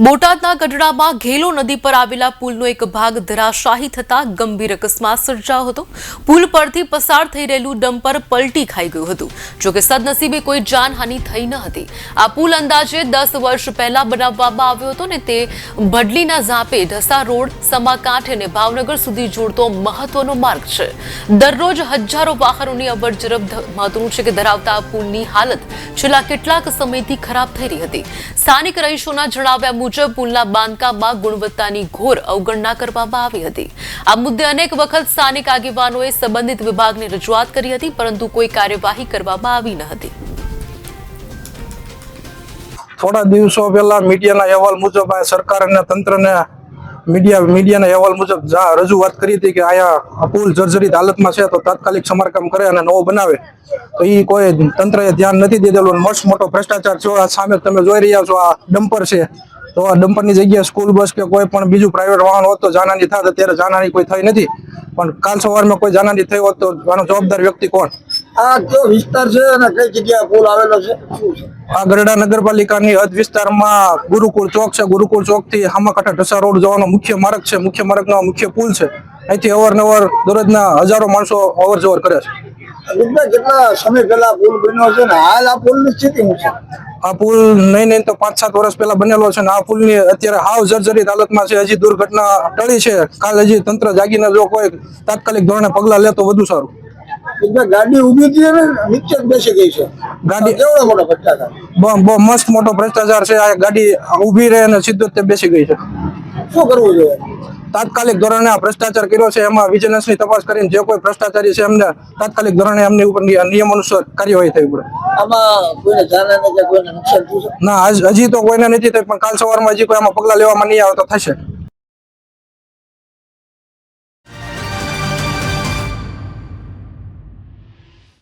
બોટાદના ગઢડામાં ઘેલો નદી પર આવેલા પુલનો એક ભાગ ધરાશાહી થતા ગંભીર અકસ્માત સર્જાયો હતો. પુલ પરથી પસાર થઈ રહેલું ડમ્પર પલટી ખાઈ ગયું હતું. જોકે સદનસીબે કોઈ જાનહાનિ થઈ ન હતી. આ પુલ અંદાજે દસ વર્ષ પહેલા બનાવવામાં આવ્યો હતો ને તે ભડલીના ઝાંપે ઢસા રોડ, સમાકાંઠ અને ભાવનગર સુધી જોડતો મહત્વનો માર્ગ છે. દરરોજ હજારો વાહનોની અવર જરફ મહત્વનું છે કે ધરાવતા પુલની હાલત છેલ્લા કેટલાક સમયથી ખરાબ થઈ રહી હતી. સ્થાનિક રહીશોના જણાવ્યા મુજબ પુલના બાંધકામમાં ગુણવત્તાની ઘોર અવગણના કરવામાં આવી હતી. આ મુદ્દે અનેક વખત સ્થાનિક આગેવાનોએ સંબંધિત વિભાગને રજૂઆત કરી હતી, પરંતુ કોઈ કાર્યવાહી કરવામાં આવી ન હતી. થોડા દિવસો પહેલા મીડિયાના અહેવાલ મુજબ આ સરકાર અને તંત્રને મીડિયા, મીડિયાના અહેવાલ મુજબ રજૂઆત કરી હતી કે અહીંયા પુલ જર્જરિત હાલતમાં છે, તો તાત્કાલિક સમારકામ કરે અને નવો બનાવે. તો એ કોઈ તંત્રએ ધ્યાન નથી દીધેલું મસ્ત મોટો ભ્રષ્ટાચાર છે સામે તમે જોઈ રહ્યા છો, આ ડમ્પર છે. તો ડમ્પરની જગ્યાએ સ્કૂલ બસ કે કોઈ પણ બીજું પ્રાઇવેટ વાહન હોત તો જાનહાની થાત. અત્યારે જાનહાની કોઈ થઈ નથી. પણ કાલ સવારમાં કોઈ જાનહાની થઈ હોત તો આનો જવાબદાર વ્યક્તિ કોણ? આ કયો વિસ્તાર છે અને કઈ જગ્યાએ પુલ આવેલો છે? આ ગરડા નગરપાલિકાની હદ વિસ્તારમાં ગુરુકુળ ચોક છે. ગુરુકુળ ચોકથી હામાકાંઠા ઢસા રોડ જવાનો મુખ્ય માર્ગ છે. મુખ્ય માર્ગનો મુખ્ય પુલ છે. અહીંથી અવારનવાર દરરોજના હજારો માણસો અવર જવર કરે છે. કેટલા સમય પહેલા પુલ બન્યો છે ને? હાલ આ પુલની સ્થિતિ શું છે? આ પુલ નહીં નહીં તો પાંચ સાત વર્ષ પહેલા બનેલો છે ને આ પુલની અત્યારે હાવ જર્જરિત હાલતમાં છે. હજી દુર્ઘટના ટળી છે. કાલ હજી તંત્ર જાગીને જો કોઈ તાત્કાલિક ધોરણે પગલા લે તો વધુ સારું. ગાડી ઊભી હતી ને નીચે જ બેસી ગઈ છે. ગાડી- કેવડો મોટો ભ્રષ્ટાચાર? બહુ બહુ મસ્ત મોટો ભ્રષ્ટાચાર છે. આ ગાડી ઊભી રહે અને સીધો તે બેસી ગઈ છે. શું કરવું જોઈએ? તાત્કાલિક ધોરણે આ ભ્રષ્ટાચાર કર્યો છે એમાં વિજિલન્સની તપાસ કરીને જે કોઈ ભ્રષ્ટાચારી છે એમને તાત્કાલિક ધોરણે એમની ઉપર નિયમ અનુસાર કાર્યવાહી થઈ પડે ના હજી તો કોઈને નથી થઈ પણ કાલ સવારમાં હજી કોઈ આમાં પગલા લેવામાં નહીં આવે તો થશે.